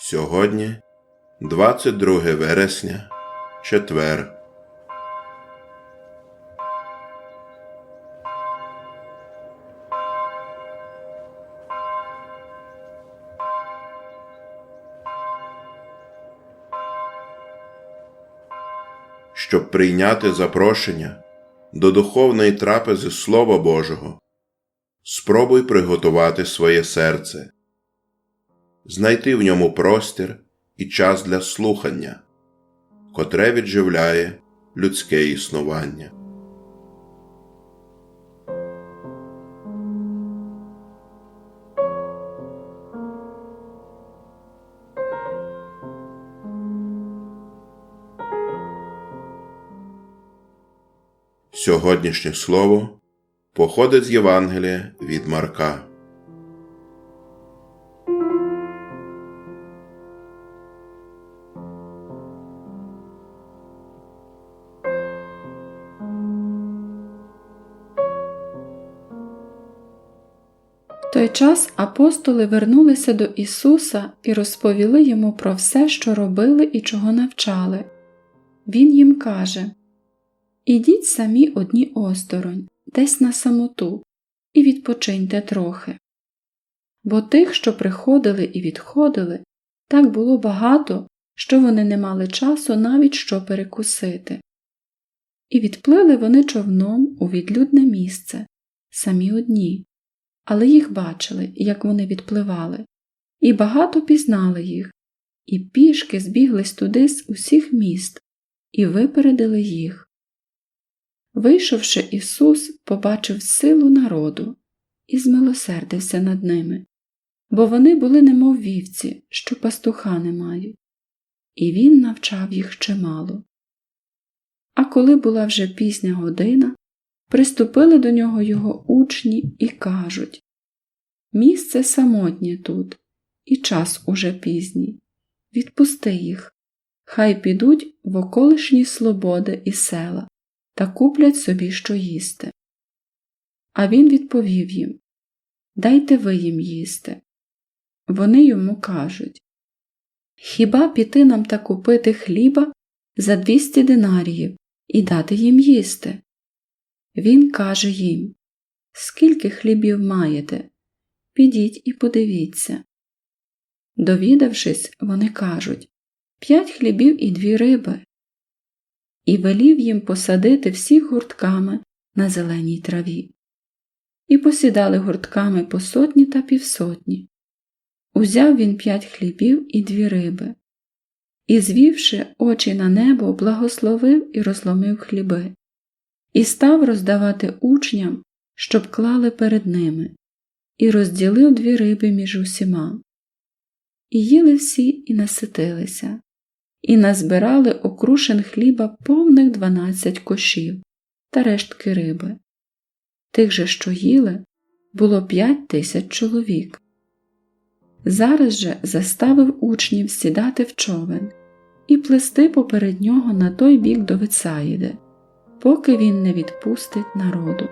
Сьогодні 22 вересня, четвер. Щоб прийняти запрошення до духовної трапези Слова Божого, спробуй приготувати своє серце знайти в ньому простір і час для слухання, котре відживляє людське існування. Сьогоднішнє слово походить з Євангелія від Марка. Той час апостоли вернулися до Ісуса і розповіли йому про все, що робили і чого навчали. Він їм каже Ідіть самі одні осторонь, десь на самоту, і відпочиньте трохи. Бо тих, що приходили і відходили, так було багато, що вони не мали часу навіть що перекусити. І відплили вони човном у відлюдне місце, самі одні але їх бачили, як вони відпливали, і багато пізнали їх, і пішки збіглись туди з усіх міст і випередили їх. Вийшовши Ісус, побачив силу народу і змилосердився над ними, бо вони були немов вівці, що пастуха не мають, і Він навчав їх чимало. А коли була вже пізня година, приступили до нього його учні і кажуть Місце самотнє тут, і час уже пізній. Відпусти їх, хай підуть в околишні слободи і села та куплять собі що їсти. А він відповів їм Дайте ви їм їсти. Вони йому кажуть Хіба піти нам та купити хліба за двісті динаріїв і дати їм їсти? Він каже їм Скільки хлібів маєте? Підіть і подивіться. Довідавшись, вони кажуть П'ять хлібів і дві риби. І велів їм посадити всіх гуртками на зеленій траві. І посідали гуртками по сотні та півсотні. Узяв він п'ять хлібів і дві риби. І, звівши очі на небо, благословив і розломив хліби, і став роздавати учням, щоб клали перед ними, і розділив дві риби між усіма. І їли всі і наситилися, і назбирали окрушен хліба повних дванадцять кошів та рештки риби. Тих же, що їли, було п'ять тисяч чоловік. Зараз же заставив учнів сідати в човен і плести поперед нього на той бік до Вицаїди, поки він не відпустить народу.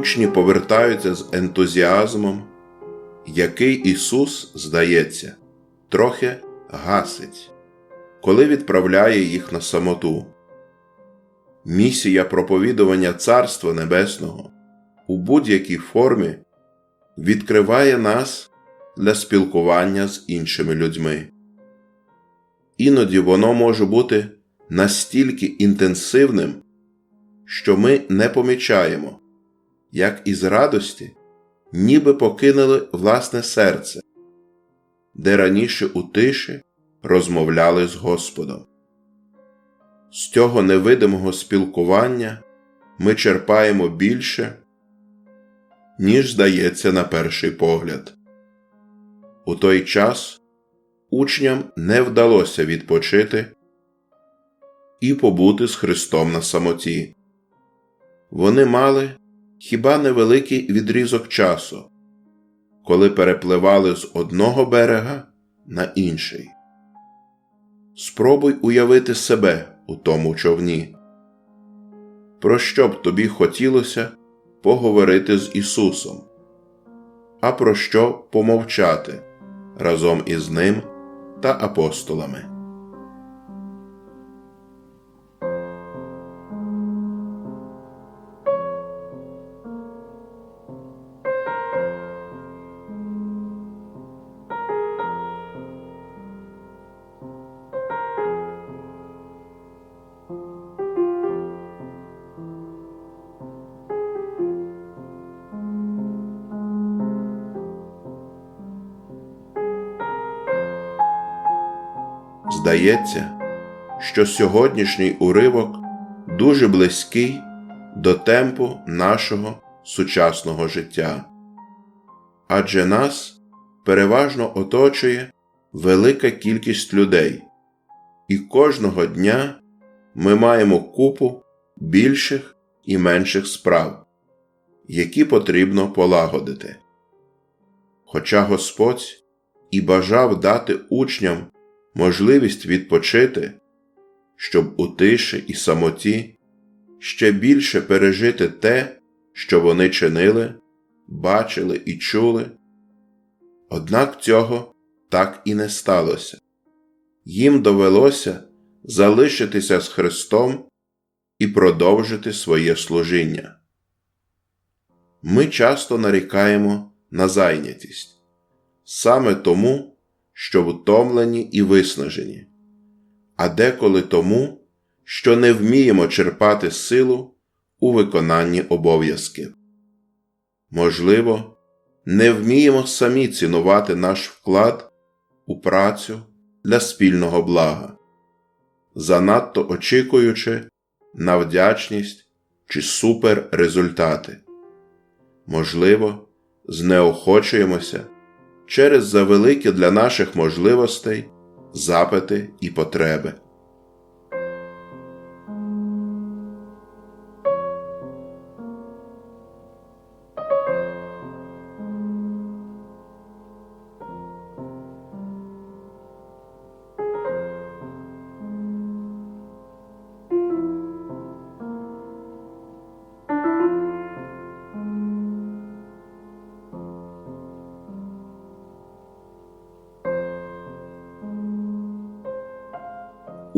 Учні повертаються з ентузіазмом, який Ісус, здається, трохи гасить, коли відправляє їх на самоту. Місія проповідування Царства Небесного у будь-якій формі відкриває нас для спілкування з іншими людьми. Іноді воно може бути настільки інтенсивним, що ми не помічаємо як із радості, ніби покинули власне серце, де раніше у тиші розмовляли з Господом. З цього невидимого спілкування ми черпаємо більше, ніж здається на перший погляд. У той час, учням не вдалося відпочити і побути з Христом на самоті. Вони мали хіба невеликий відрізок часу, коли перепливали з одного берега на інший. Спробуй уявити себе у тому човні. Про що б тобі хотілося поговорити з Ісусом, а про що помовчати разом із Ним та апостолами. Здається, що сьогоднішній уривок дуже близький до темпу нашого сучасного життя, адже нас переважно оточує велика кількість людей, і кожного дня ми маємо купу більших і менших справ, які потрібно полагодити. Хоча Господь і бажав дати учням можливість відпочити, щоб у тиші і самоті ще більше пережити те, що вони чинили, бачили і чули. Однак цього так і не сталося. Їм довелося залишитися з Христом і продовжити своє служіння. Ми часто нарікаємо на зайнятість саме тому, що втомлені і виснажені, а деколи тому, що не вміємо черпати силу у виконанні обов'язків. Можливо, не вміємо самі цінувати наш вклад у працю для спільного блага, занадто очікуючи на вдячність чи суперрезультати. Можливо, знеохочуємося через завеликі для наших можливостей запити і потреби.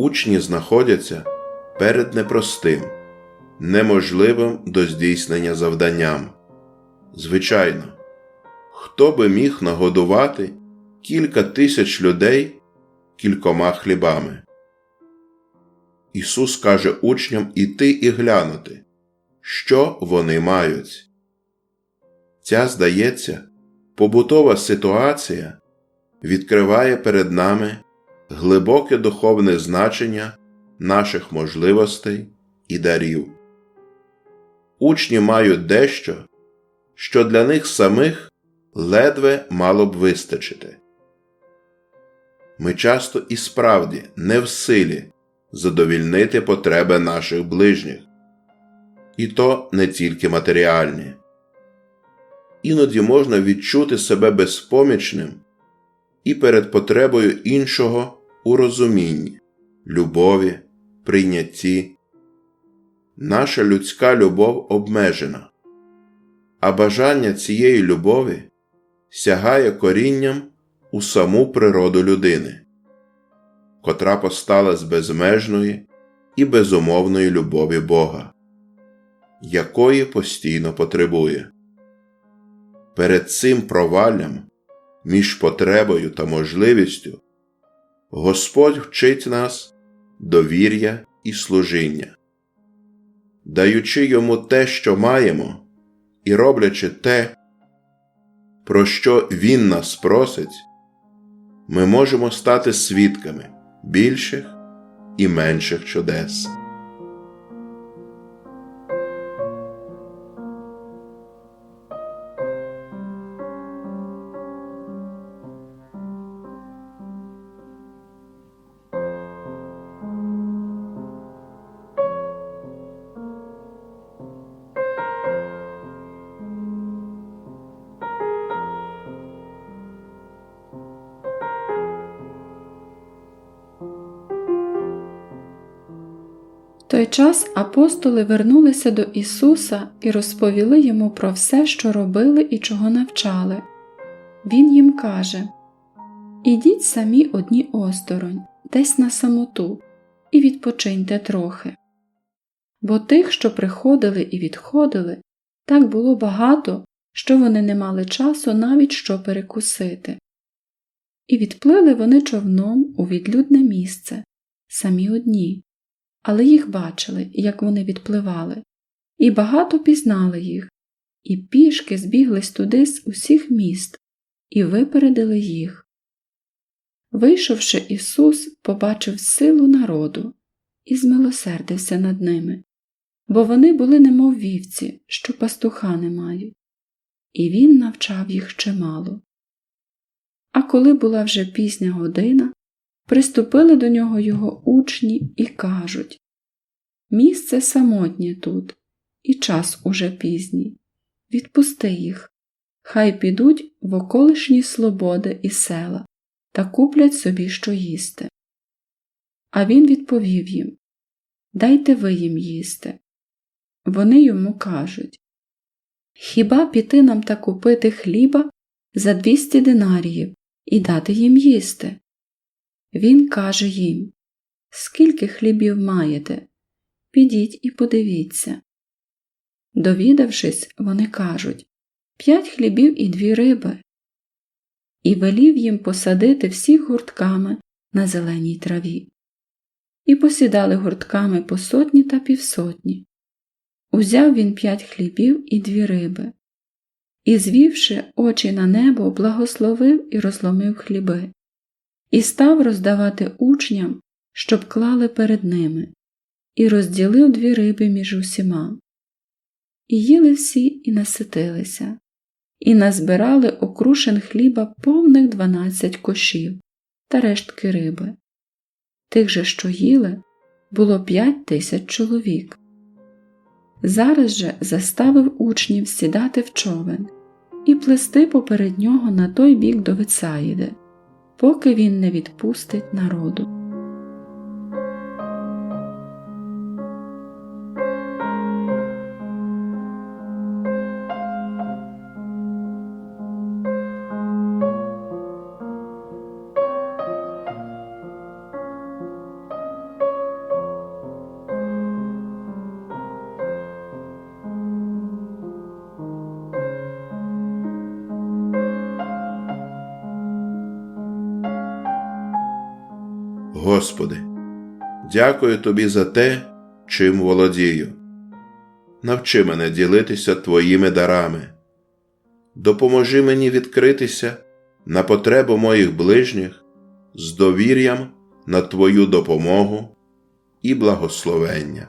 Учні знаходяться перед непростим, неможливим до здійснення завданням. Звичайно, хто би міг нагодувати кілька тисяч людей кількома хлібами? Ісус каже учням іти і глянути, що вони мають. Ця, здається, побутова ситуація відкриває перед нами глибоке духовне значення наших можливостей і дарів. Учні мають дещо, що для них самих ледве мало б вистачити. Ми часто і справді не в силі задовільнити потреби наших ближніх, і то не тільки матеріальні. Іноді можна відчути себе безпомічним і перед потребою іншого у розумінні, любові, прийнятті. Наша людська любов обмежена, а бажання цієї любові сягає корінням у саму природу людини, котра постала з безмежної і безумовної любові Бога, якої постійно потребує. Перед цим проваллям між потребою та можливістю Господь вчить нас довір'я і служіння, даючи йому те, що маємо, і роблячи те, про що Він нас просить, ми можемо стати свідками більших і менших чудес. Той час апостоли вернулися до Ісуса і розповіли йому про все, що робили і чого навчали. Він їм каже Ідіть самі одні осторонь, десь на самоту, і відпочиньте трохи. Бо тих, що приходили і відходили, так було багато, що вони не мали часу навіть що перекусити. І відплили вони човном у відлюдне місце, самі одні, але їх бачили, як вони відпливали, і багато пізнали їх, і пішки збіглись туди з усіх міст, і випередили їх. Вийшовши Ісус, побачив силу народу і змилосердився над ними, бо вони були немов вівці, що пастуха не мають, і він навчав їх чимало. А коли була вже пізня година, приступили до нього його учні і кажуть Місце самотнє тут, і час уже пізній. Відпусти їх, хай підуть в околишні слободи і села та куплять собі що їсти. А він відповів їм Дайте ви їм їсти. Вони йому кажуть Хіба піти нам та купити хліба за двісті динаріїв і дати їм їсти? Він каже їм Скільки хлібів маєте? Підіть і подивіться. Довідавшись, вони кажуть П'ять хлібів і дві риби. І велів їм посадити всіх гуртками на зеленій траві. І посідали гуртками по сотні та півсотні. Узяв він п'ять хлібів і дві риби, і, звівши очі на небо, благословив і розломив хліби, і став роздавати учням, щоб клали перед ними, і розділив дві риби між усіма. І їли всі і наситилися, і назбирали окрушен хліба повних дванадцять кошів та рештки риби. Тих же, що їли, було п'ять тисяч чоловік. Зараз же заставив учнів сідати в човен і плести поперед нього на той бік до Вицаїди, поки він не відпустить народу. Господи, дякую Тобі за те, чим володію. Навчи мене ділитися Твоїми дарами. Допоможи мені відкритися на потребу моїх ближніх з довір'ям на Твою допомогу і благословення.